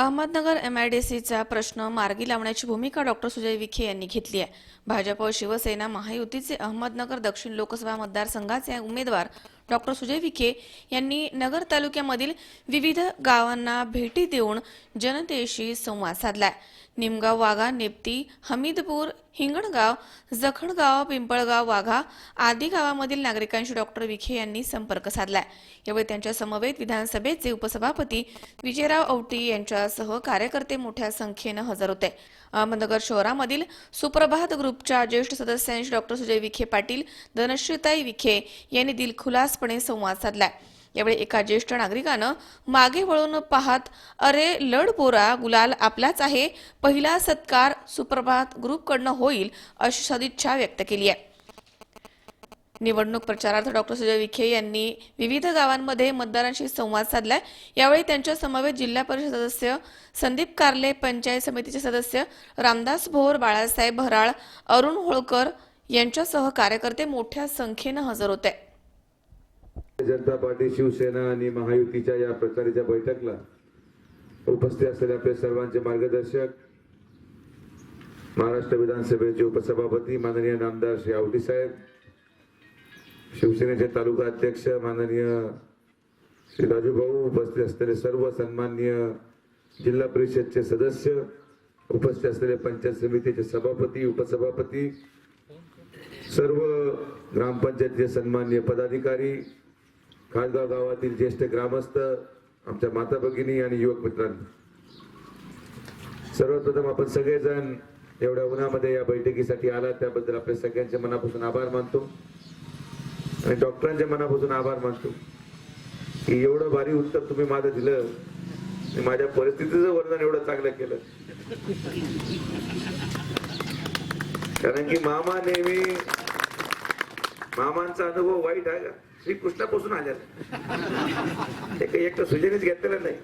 अहमदनगर एमआयडीसीचा प्रश्न मार्गी लावण्याची भूमिका डॉक्टर सुजय विखे यांनी घेतली आहे. भाजप शिवसेना महायुतीचे अहमदनगर दक्षिण लोकसभा मतदारसंघाचे उमेदवार डॉक्टर सुजय विखे यांनी नगर तालुक्यामधील विविध गावांना भेटी देऊन जनतेशी संवाद साधलाय. निमगाव वाघा नेप्ती हमीदपूर हिंगणगाव जखणगाव पिंपळगाव वाघा आदी गावामधील नागरिकांशी डॉक्टर विखे यांनी संपर्क साधलाय. यावेळी त्यांच्या समवेत विधानसभेचे उपसभापती विजयराव औटी यांच्यासह कार्यकर्ते मोठ्या संख्येनं हजर होते. अहमदनगर शहरामधील सुप्रभात ग्रुपच्या ज्येष्ठ सदस्यांशी डॉक्टर सुजय विखे पाटील धनश्रीताई विखे यांनी दिलखुलास दिलखुलासपणे संवाद साधलाय. यावेळी एका ज्येष्ठ नागरिकानं मागे वळून पाहत अरे लढ पोरा गुलाल आपलाच आहे. पहिला सत्कार सुप्रभात ग्रुपकडनं होईल अशी सदिच्छा व्यक्त केली आहे. निवडणूक प्रचारार्थ डॉक्टर सुजय विखे यांनी विविध गावांमध्ये मतदारांशी संवाद साधलाय. यावेळी त्यांच्या समवेत जिल्हा परिषद सदस्य संदीप कारले पंचायत समितीचे सदस्य रामदास भोर बाळासाहेब भराळ अरुण होळकर यांच्यासह कार्यकर्ते मोठ्या संख्येनं हजर होते. जनता पार्टी शिवसेना आणि महायुतीच्या या प्रचाराच्या बैठकला उपस्थित असलेले आपले सर्वांचे मार्गदर्शक महाराष्ट्र विधानसभेचे उपसभापती माननीय नामदार श्री आवटी साहेब शिवसेनेचे तालुका अध्यक्ष माननीय श्री राजू भाऊ उपस्थित असलेले सर्व सन्माननीय जिल्हा परिषदचे सदस्य उपस्थित असलेले पंचायत समितीचे सभापती उपसभापती सर्व ग्रामपंचायतीचे सन्माननीय पदाधिकारी खासगाव गावातील ज्येष्ठ ग्रामस्थ आमच्या माता भगिनी आणि युवक मित्रांनी. सर्वप्रथम आपण सगळेजण एवढ्या उन्हामध्ये या बैठकीसाठी आला त्याबद्दल आपल्या सगळ्यांचे मनापासून आभार मानतो. आणि डॉक्टरांच्या मनापासून आभार मानतो. की एवढं भारी उत्तर तुम्ही माझं दिलं. माझ्या परिस्थितीचं वर्णन एवढं चांगलं केलं. कारण की मामा नेहमी मामांचा अनुभव वाईट आहे का? श्रीकृष्णापासून आलेला ते काही एक सुजनीच घेतलेलं नाही.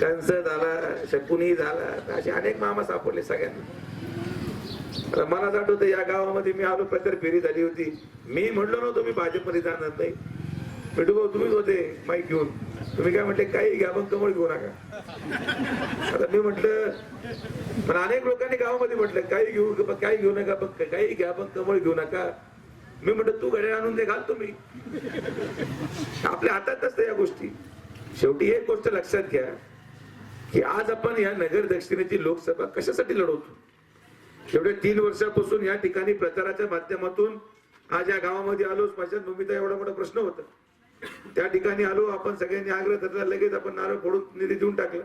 कंस झाला शकुनी झाला असे अनेक मामा सापडले सगळ्यांना. मला आठवतं या गावामध्ये मी आलो प्रचार फेरी झाली होती. मी म्हणलो नव्हतो मी भाजपमध्ये जाणार नाही. मिठू भाऊ तुम्हीच होते माईक घेऊन. तुम्ही काय म्हटले काही घ्या पण कमळ घेऊ नका. आता मी म्हटलं पण अनेक लोकांनी गावामध्ये म्हटलं काही घेऊ काही घेऊ नका पण काही घ्या पण कमळ घेऊ नका. मी म्हटलं तू घड्याळ आणून दे घाल तुम्ही. आपल्या हातात नसतं या गोष्टी. शेवटी एक गोष्ट लक्षात घ्या की आज आपण या नगर दक्षिणेची लोकसभा कशासाठी लढवतो? एवढ्या तीन वर्षापासून या ठिकाणी प्रचाराच्या माध्यमातून आज या गावामध्ये आलो भूमिता एवढा मोठा प्रश्न होता. त्या ठिकाणी आलो आपण सगळ्यांनी आग्रह धरला लगेच आपण नारळ फोडून निधी देऊन टाकला.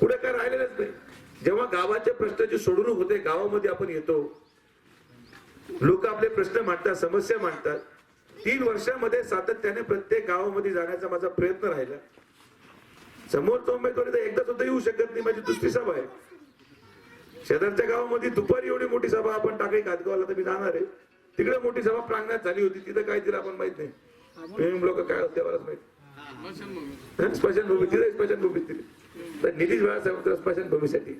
पुढे काय राहिलेलंच नाही. जेव्हा गावाच्या प्रश्नाची सोडवणूक होते गावामध्ये आपण येतो लोक आपले प्रश्न मांडतात समस्या मांडतात. तीन वर्षामध्ये सातत्याने प्रत्येक गावामध्ये जाण्याचा माझा प्रयत्न राहिला. समोरचा उमेदवारी तर एकदा सुद्धा येऊ शकत नाही माझी दुसरी सभा आहे. शेजारच्या गावामध्ये दुपारी एवढी मोठी सभा आपण टाकळी घातगावला तर मी जाणार आहे. तिकडे मोठी सभा प्रांगणात झाली होती तिथं काय तिला आपण माहीत नाही. लोक काय होते मला माहीत स्मशानभूमी तिथे स्मशानभूमी दिली तर निधीच बाळासाहेब स्मशानभूमीसाठी.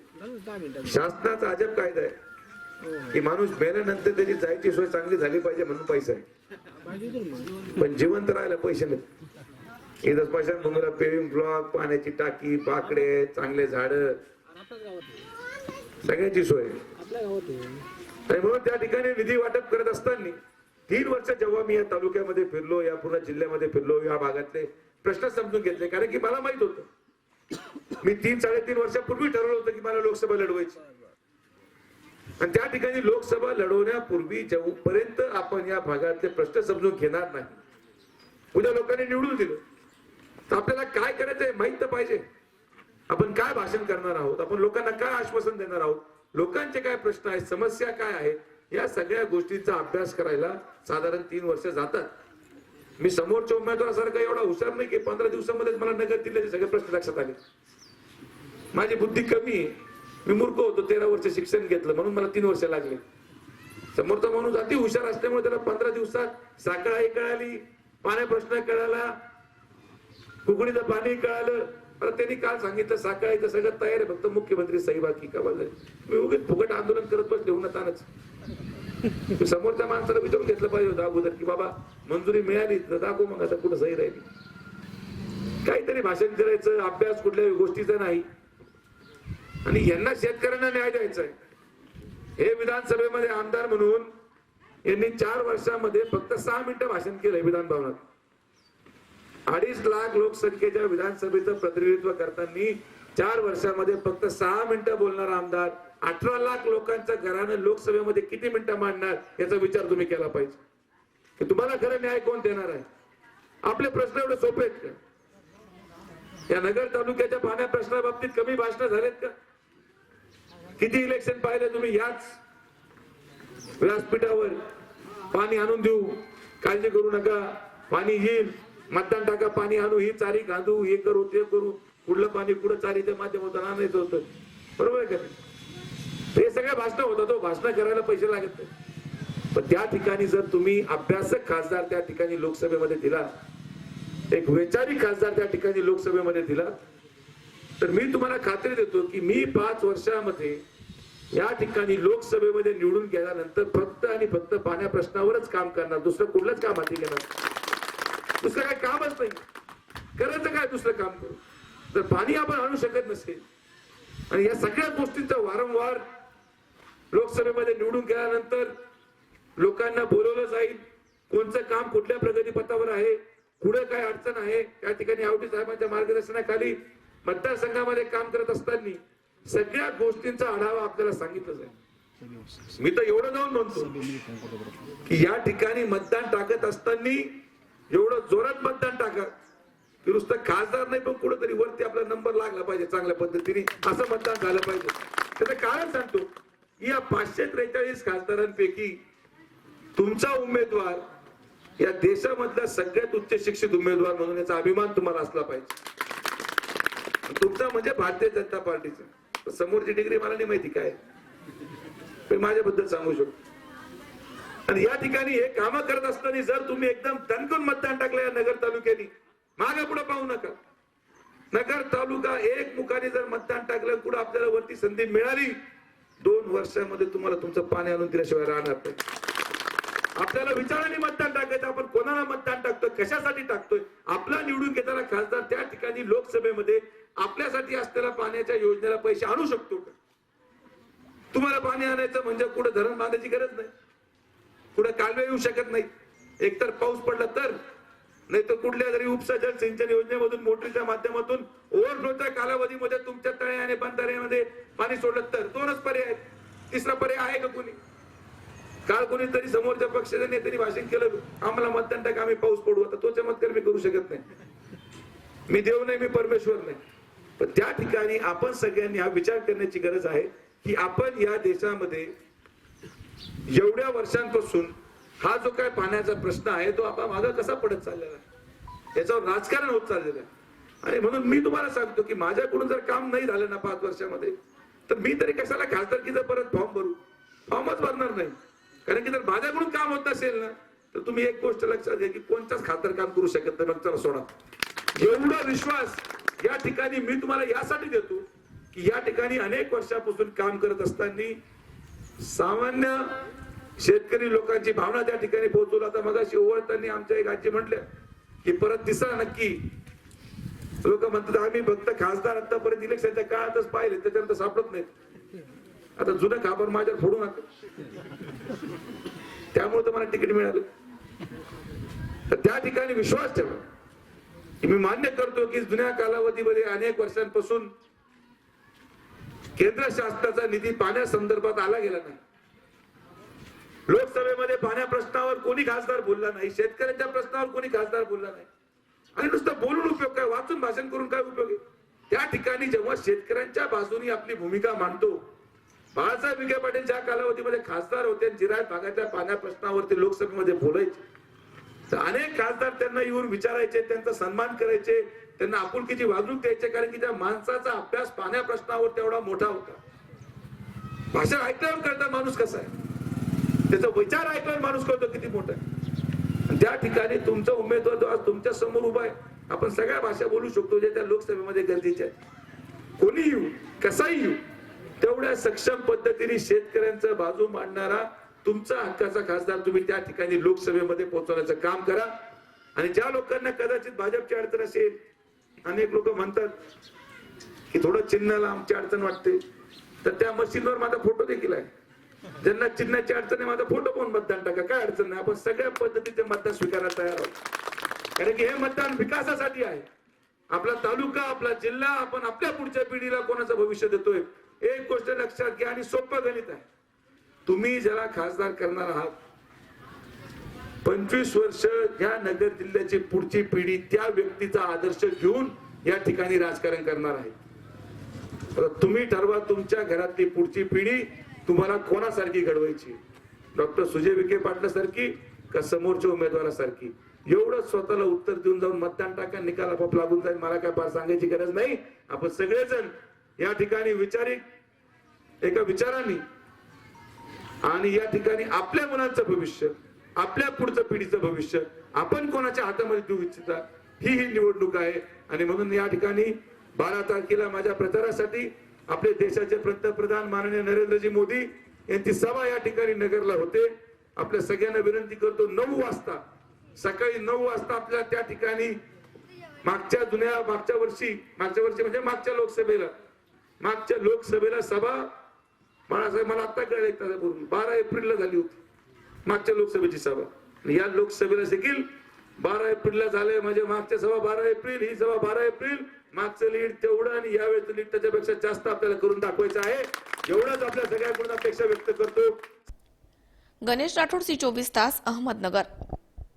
शासनाचा अजब कायदा आहे. की माणूस मेल्यानंतर त्याची जायची सोय चांगली झाली पाहिजे म्हणून पैसा आहे. पण जिवंत राहायला पैसे नाही इथं स्मशानभूमीला पेविंग ब्लॉक पाण्याची टाकी बाकडे चांगले झाड. सगळ्यांची सोय आणि म्हणून त्या ठिकाणी निधी वाटप करत असताना तीन वर्ष जेव्हा मी या तालुक्यामध्ये फिरलो या पूर्ण जिल्ह्यामध्ये फिरलो या भागातले प्रश्न समजून घेतले. कारण की मला माहीत होतं. मी तीन साडेतीन वर्षापूर्वी ठरवलं होतं की मला लोकसभा लढवायची. आणि त्या ठिकाणी लोकसभा लढवण्यापूर्वी जेव्हापर्यंत आपण या भागातले प्रश्न समजून घेणार नाही उद्या लोकांनी निवडून दिलं. तर आपल्याला काय करायचंय माहीत तर पाहिजे. आपण काय भाषण करणार आहोत? आपण लोकांना काय आश्वासन देणार आहोत? लोकांचे काय प्रश्न आहेत? समस्या काय आहेत या सगळ्या गोष्टींचा अभ्यास करायला साधारण तीन वर्ष जातात. मी समोरच्या उमेदवारासारखा एवढा हुशार नाही की पंधरा दिवसामध्येच मला नगर दिल्याचे सगळे प्रश्न लक्षात आले. माझी बुद्धी कमी आहे. मी मूर्ख होतो तेरा वर्ष शिक्षण घेतलं म्हणून मला तीन वर्ष लागले. समोरचा माणूस अति हुशार असल्यामुळे त्याला पंधरा दिवसात साखळाही कळाली पाण्या प्रश्न कळाला. कुकडीचं पाणी कळालं. परत त्यांनी काल सांगितलं साखळायचं सगळं तयार आहे फक्त मुख्यमंत्री सही बाकी का बाजार मी उगीच फुकट आंदोलन करत बसले उन्हातानच. मी समोरच्या माणसाला विचारून घेतलं पाहिजे होतं अगोदर की बाबा मंजुरी मिळाली तर दाखव मग आता कुठं सही राहिली. काहीतरी भाषण करायचं अभ्यास कुठल्याही गोष्टीचा नाही. आणि यांना शेतकऱ्यांना न्याय द्यायचा आहे. हे विधानसभेमध्ये आमदार म्हणून यांनी चार वर्षामध्ये फक्त सहा मिनिटं भाषण केलंय विधान भवनात. अडीच लाख लोकसंख्येच्या विधानसभेचं प्रतिनिधित्व करताना चार वर्षामध्ये फक्त सहा मिनिटं बोलणार आमदार अठरा लाख लोकांच्या घरानं लोकसभेमध्ये किती मिनिटं मांडणार याचा विचार तुम्ही केला पाहिजे. की तुम्हाला खरं न्याय कोण देणार आहे? आपले प्रश्न एवढे सोपे आहेत का? या नगर तालुक्याच्या पाण्या प्रश्नाबाबतीत कमी भाषण झालेत का? किती इलेक्शन पाहिले तुम्ही? याच व्यासपीठावर पाणी आणून देऊ. काळजी करू नका. पाणी येईल. मतदान टाका. पाणी आणू. ही चारी घालू हे करू ते करू. कुठलं पाणी कुठं चारीच्या माध्यमातून आणायचं होतं बरोबर आहे का हे सगळ्या भाषण होतात तो. भाषण करायला पैसे लागत नाही. पण त्या ठिकाणी जर तुम्ही अभ्यासक खासदार त्या ठिकाणी लोकसभेमध्ये दिला एक वैचारिक खासदार त्या ठिकाणी लोकसभेमध्ये दिला तर मी तुम्हाला खात्री देतो की मी पाच वर्षामध्ये या ठिकाणी लोकसभेमध्ये निवडून गेल्यानंतर फक्त आणि फक्त पाण्या प्रश्नावरच काम करणार दुसरं कुठलंच काम हाती घेणार दुसरं काय कामच नाही. करायचं काय दुसरं काम करू? जर पाणी आपण आणू शकत नसेल आणि या सगळ्या गोष्टींचा वारंवार लोकसभेमध्ये निवडून गेल्यानंतर लोकांना बोलवलं जाईल कोणचं काम कुठल्या प्रगतीपथावर आहे पुढे काय अडचण आहे त्या ठिकाणी आवटी साहेबांच्या मार्गदर्शनाखाली मतदारसंघामध्ये काम करत असताना सगळ्या गोष्टींचा आढावा आपल्याला सांगितलं जाईल मी तर एवढं जाऊन म्हणतो की या ठिकाणी मतदान टाकत असताना एवढं जोरात मतदान टाका. की नुसतं खासदार नाही पण कुठेतरी वरती आपला नंबर लागला पाहिजे चांगल्या पद्धतीने. असं मतदान झालं पाहिजे. त्याचं कारण सांगतो की या पाचशे त्रेचाळीस खासदारांपैकी तुमचा उमेदवार या देशामधला सगळ्यात उच्च शिक्षित उमेदवार म्हणून याचा अभिमान तुम्हाला असला पाहिजे. तुमचा म्हणजे भारतीय जनता पार्टीचा. समोरची डिग्री मला नाही माहिती काय. मी माझ्याबद्दल सांगू शकतो. आणि या ठिकाणी हे काम करत असताना जर तुम्ही एकदम तणकून मतदान टाकलं या नगर तालुक्याने मागे पुढे पाहू नका. नगर तालुका एक मुखाने जर मतदान टाकलं पुढे आपल्याला वरती संधी मिळाली दोन वर्षामध्ये तुम्हाला तुमचं पाणी आणून दिल्याशिवाय राहणार नाही. आपल्याला विचाराने मतदान टाकायचं आपण कोणाला मतदान टाकतोय कशासाठी टाकतोय आपला निवडून घेताना खासदार त्या ठिकाणी लोकसभेमध्ये आपल्यासाठी असलेल्या पाण्याच्या योजनेला पैसे आणू शकतो का? तुम्हाला पाणी आणायचं म्हणजे कुठं धरण बांधायची गरज नाही. कुठे कालवे येऊ शकत नाही. एकतर पाऊस पडला तर नाही तर कुठल्या तरी उपसा जल सिंचन योजनेमधून मोटरीच्या माध्यमातून ओव्हरफ्लोच्या कालावधीमध्ये तुमच्या तळे आणि बंधाऱ्यामध्ये पाणी सोडलं तर दोनच पर्याय आहेत. तिसरा पर्याय आहे का कोणी? काल कोणीतरी समोरच्या पक्षाच्या नेत्यांनी भाषण केलं आम्हाला मतदान टाका आम्ही पाऊस पडू आता तो चमत्कार मी करू शकत नाही. मी देव नाही मी परमेश्वर नाही. पण त्या ठिकाणी आपण सगळ्यांनी हा विचार करण्याची गरज आहे की आपण या देशामध्ये एवढ्या वर्षांपासून हा जो काय पाण्याचा प्रश्न आहे तो आपण मागे कसा पडत चाललेला आहे? याच्यावर राजकारण होत चाललेलं आहे. आणि म्हणून मी तुम्हाला सांगतो की माझ्याकडून जर काम नाही झालं ना पाच वर्षामध्ये तर मी तरी कशाला खासदारकीचा परत फॉर्म भरू? फॉर्मच भरणार नाही. कारण की जर माझ्याकडून काम होत नसेल ना तर तुम्ही एक गोष्ट लक्षात घ्या की कोणताच खासदार काम करू शकत नाही. मग चला सोडा. एवढा विश्वास या ठिकाणी मी तुम्हाला यासाठी देतो की या ठिकाणी अनेक वर्षापासून काम करत असताना सामान्य शेतकरी लोकांची भावना त्या ठिकाणी पोहोचवली. आता मग ओवळताना आमच्या एक आजी म्हटल्या की परत दिसा नक्की. लोक म्हणतात आम्ही फक्त खासदार आतापर्यंत इलेक्शनच्या काळातच पाहिले त्याच्यानंतर सापडत नाहीत. आता जुनं खाबर माझ्यावर फोडू नका. त्यामुळे तर मला तिकीट मिळालं. तर त्या ठिकाणी विश्वास ठेवा. मी मान्य करतो की जुन्या कालावधीमध्ये अनेक वर्षांपासून केंद्र शासनाचा निधी पाण्यासंदर्भात आला गेला नाही. लोकसभेमध्ये पाण्या प्रश्नावर कोणी खासदार बोलला नाही शेतकऱ्यांच्या प्रश्नावर कोणी खासदार बोलला नाही. आणि नुसतं बोलून उपयोग काय वाचून भाषण करून काय उपयोग आहे? त्या ठिकाणी जेव्हा शेतकऱ्यांच्या बाजूनी आपली भूमिका मांडतो बाळासाहेब विखे पाटील ज्या कालावधीमध्ये खासदार होते जिरायत भागाच्या पाण्या प्रश्नावरती लोकसभेमध्ये बोलायचे तर अनेक खासदार त्यांना येऊन विचारायचे त्यांचा सन्मान करायचे त्यांना आपुलकीची वागणूक द्यायचे कारण की त्या माणसाचा अभ्यास पाण्या प्रश्नावर तेवढा मोठा होता. भाषण ऐकल्यावर कळता माणूस कसा आहे? त्याचा विचार ऐकल्यावर माणूस कळतो किती मोठा आहे. त्या ठिकाणी तुमचा उमेदवार जो आज तुमच्यासमोर उभा आहे आपण सगळ्या भाषा बोलू शकतो जे त्या लोकसभेमध्ये गरजेच्या आहेत. कोणी येऊ कसाही येऊ तेवढ्या सक्षम पद्धतीने शेतकऱ्यांचा बाजू मांडणारा तुमचा हक्काचा खासदार तुम्ही त्या ठिकाणी लोकसभेमध्ये पोहोचवण्याचं काम करा. आणि ज्या लोकांना कदाचित भाजपची अडचण असेल अनेक लोक म्हणतात की थोडं चिन्हाला आमची अडचण वाटते. तर त्या मशीनवर माझा फोटो देखील आहे. ज्यांना चिन्हाची अडचण आहे माझा फोटो पण मतदान टाका. काय अडचण नाही. आपण सगळ्या पद्धतीचे मतदान स्वीकारायला तयार आहोत. कारण की हे मतदान विकासासाठी आहे. आपला तालुका आपला जिल्हा आपण आपल्या पुढच्या पिढीला कोणाचं भविष्य देतोय? एक गोष्ट लक्षात घ्या आणि सोपं गणित आहे. तुम्ही ज्याला खासदार करणार आहात पंचवीस वर्ष या नगर जिल्ह्याची पुढची पिढी त्या व्यक्तीचा आदर्श घेऊन या ठिकाणी राजकारण करणार आहे. तुम्ही ठरवा तुमच्या घरातली पुढची पिढी तुम्हाला कोणासारखी घडवायची? डॉक्टर सुजय विखे पाटलासारखी का समोरच्या उमेदवारासारखी? एवढं स्वतःला उत्तर देऊन जाऊन मतदान टाका निकाल आपोआप लागून जाईल. मला काय फार सांगायची गरज नाही. आपण सगळेजण या ठिकाणी विचारी. एका विचाराने आणि या ठिकाणी आपल्या मुलांचं भविष्य आपल्या पुढचं पिढीचं भविष्य आपण कोणाच्या हातामध्ये देऊ इच्छिता ही ही निवडणूक आहे. आणि म्हणून या ठिकाणी बारा तारखेला माझ्या प्रचारासाठी आपले देशाचे पंतप्रधान माननीय नरेंद्रजी मोदी यांची सभा या ठिकाणी नगरला होते. आपल्या सगळ्यांना विनंती करतो नऊ वाजता सकाळी नऊ वाजता आपल्या त्या ठिकाणी मागच्या जुन्या मागच्या वर्षी मागच्या वर्षी म्हणजे मागच्या लोकसभेला मागच्या लोकसभेला सभा बाळासाहेब मला आता कळलं एक तासापूर्वी. बारा एप्रिलला झाली होती. मागच्या लोकसभेची सभा. या लोकसभेला देखील बारा एप्रिलला झालंय. म्हणजे मागच्या सभा बारा एप्रिल ही सभा बारा एप्रिल. मागचं लीड तेवढं आणि यावेळेचं लीड त्याच्यापेक्षा जास्त आपल्याला करून दाखवायचं आहे. एवढंच आपल्या सगळ्यांकडून अपेक्षा व्यक्त करतो. गणेश राठोड सी चोवीस तास अहमदनगर.